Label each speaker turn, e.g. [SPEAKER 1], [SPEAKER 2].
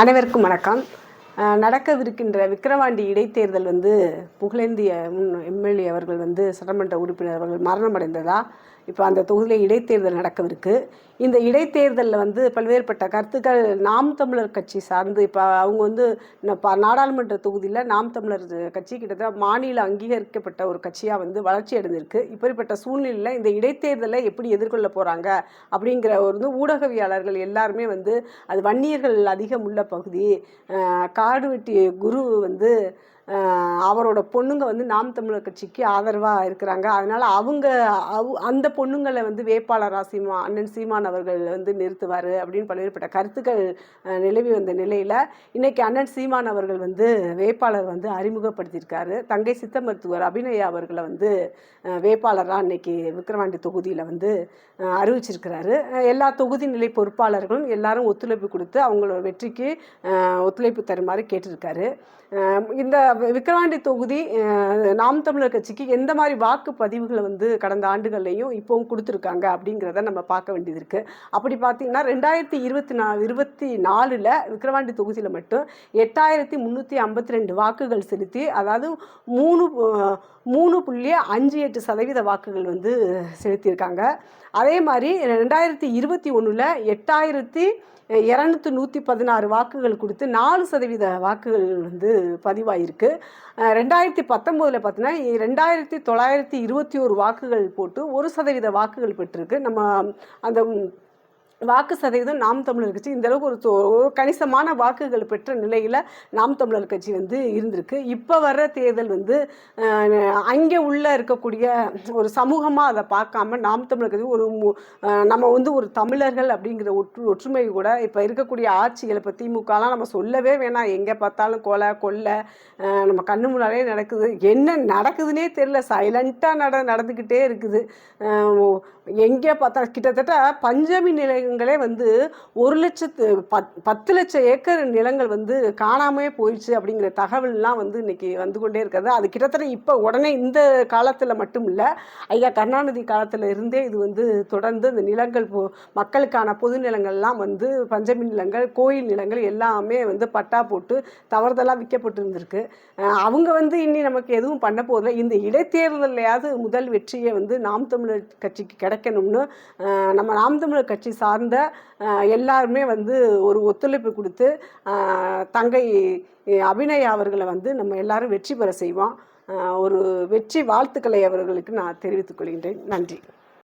[SPEAKER 1] அனைவருக்கும் வணக்கம். நடக்கவிருக்கின்ற விக்கிரவாண்டி இடைத்தேர்தல் வந்து புகழேந்திய முன் எம்எல்ஏ அவர்கள் வந்து சட்டமன்ற உறுப்பினர் அவர்கள் மரணமடைந்ததா? இப்போ அந்த தொகுதியில் இடைத்தேர்தல் நடக்கவிருக்கு. இந்த இடைத்தேர்தலில் வந்து பல்வேறுபட்ட கருத்துக்கள் நாம் தமிழர் கட்சி சார்ந்து இப்போ அவங்க வந்து நாடாளுமன்ற தொகுதியில் நாம் தமிழர் கட்சி கிட்டத்தட்ட மாநில அங்கீகரிக்கப்பட்ட ஒரு கட்சியாக வந்து வளர்ச்சி அடைந்திருக்கு. இப்படிப்பட்ட சூழ்நிலையில் இந்த இடைத்தேர்தலை எப்படி எதிர்கொள்ள போகிறாங்க அப்படிங்கிற ஒரு வந்து ஊடகவியாளர்கள் எல்லாருமே வந்து அது வன்னியர்கள் அதிகம் உள்ள பகுதி. காடு வெட்டி குரு வந்து அவரோட பொண்ணுங்க வந்து நாம் தமிழர் கட்சிக்கு ஆதரவாக இருக்கிறாங்க. அதனால் அவங்க அவ் அந்த பொண்ணுங்களை வந்து வேப்பாளராக சீமா அண்ணன் சீமான் அவர்கள் வந்து நிறுத்துவார் அப்படின்னு பல்வேறுபட்ட கருத்துக்கள் நிலவி வந்த நிலையில் இன்றைக்கி அண்ணன் சீமான் அவர்கள் வந்து வேட்பாளர் வந்து அறிமுகப்படுத்தியிருக்காரு. தங்கை சித்த மருத்துவர் அபிநயா அவர்களை வந்து வேட்பாளராக இன்றைக்கி விக்கிரவாண்டி தொகுதியில் வந்து அறிவிச்சிருக்கிறாரு. எல்லா தொகுதி நிலை பொறுப்பாளர்களும் எல்லாரும் ஒத்துழைப்பு கொடுத்து அவங்களோட வெற்றிக்கு ஒத்துழைப்பு தருமாறு கேட்டிருக்காரு. இந்த விக்கிரவாண்டி தொகுதி நாம் தமிழர் கட்சிக்கு எந்த மாதிரி வாக்குப்பதிவுகளை வந்து கடந்த ஆண்டுகள்லையும் இப்போவும் கொடுத்துருக்காங்க அப்படிங்கிறத நம்ம பார்க்க வேண்டியது இருக்குது அப்படி பார்த்தீங்கன்னா ரெண்டாயிரத்தி இருபத்தி நா இருபத்தி நாலில் விக்கிரவாண்டி தொகுதியில் மட்டும் எட்டாயிரத்தி முந்நூற்றி ஐம்பத்தி ரெண்டு வாக்குகள் செலுத்தி அதாவது மூணு மூணு புள்ளி அஞ்சு எட்டு சதவீத வாக்குகள் வந்து செலுத்தியிருக்காங்க. அதே மாதிரி ரெண்டாயிரத்தி இருபத்தி ஒன்றில் எட்டாயிரத்தி இரநூத்தி நூற்றி பதினாறு வாக்குகள் கொடுத்து நாலு சதவீத வாக்குகள் வந்து பதிவாயிருக்கு. அஹ் ரெண்டாயிரத்தி பத்தொம்போதில் பார்த்தீங்கன்னா ரெண்டாயிரத்தி தொள்ளாயிரத்தி இருபத்தி ஒரு வாக்குகள் போட்டு ஒரு சதவீத வாக்குகள் பெற்றிருக்கு. நம்ம அந்த வாக்கு சதவீதம் நாம் தமிழர் கட்சி. இந்த அளவுக்கு ஒரு தொ- ஒரு கணிசமான வாக்குகள் பெற்ற நிலையில் நாம் தமிழர் கட்சி வந்து இருந்திருக்கு. இப்போ வர்ற தேர்தல் வந்து அங்கே உள்ள இருக்கக்கூடிய ஒரு சமூகமாக அதை பார்க்காம நாம் தமிழர் கட்சி ஒரு நம்ம வந்து ஒரு தமிழர்கள் அப்படிங்கிற ஒற்று ஒற்றுமை கூட இப்போ இருக்கக்கூடிய ஆட்சிகளை இப்போ திமுகலாம் நம்ம சொல்லவே வேணாம். எங்கே பார்த்தாலும் கொலை கொள்ளை நம்ம கண்ணு முன்னாலே நடக்குது. என்ன நடக்குதுன்னே தெரியல. சைலண்ட்டாக நட நடந்துக்கிட்டே இருக்குது. எங்கே பார்த்தா கிட்டத்தட்ட பஞ்சமி நிலை நிலங்களே வந்து ஒரு லட்சத்து பத் பத்து லட்சம் ஏக்கர் நிலங்கள் வந்து காணாமே போயிடுச்சு அப்படிங்கிற தகவல்லாம் வந்து இன்னைக்கு வந்து கொண்டே இருக்கிறது. அது கிட்டத்தட்ட இப்போ உடனே இந்த காலத்தில் மட்டும் இல்லை ஐயா கருணாநிதி காலத்தில் இருந்தே இது வந்து தொடர்ந்து இந்த நிலங்கள் மக்களுக்கான பொது நிலங்கள்லாம் வந்து பஞ்சமி நிலங்கள் கோயில் நிலங்கள் எல்லாமே வந்து பட்டா போட்டு தவறுதலாக விற்கப்பட்டு இருந்திருக்கு அவங்க வந்து இனி நமக்கு எதுவும் பண்ண போதில்லை இந்த இடைத்தேர்தலையாவது முதல் வெற்றியை வந்து நாம் தமிழர் கட்சிக்கு கிடைக்கணும்னு நம்ம நாம் தமிழர் கட்சி சார்ந்த எல்லாருமே வந்து ஒரு ஒத்துழைப்பு கொடுத்து தங்கை அபிநயா அவர்களை வந்து நம்ம எல்லாரும் வெற்றி பெற செய்வோம். ஒரு வெற்றி வாழ்த்துக்களை அவர்களுக்கு நான் தெரிவித்துக் கொள்கின்றேன். நன்றி.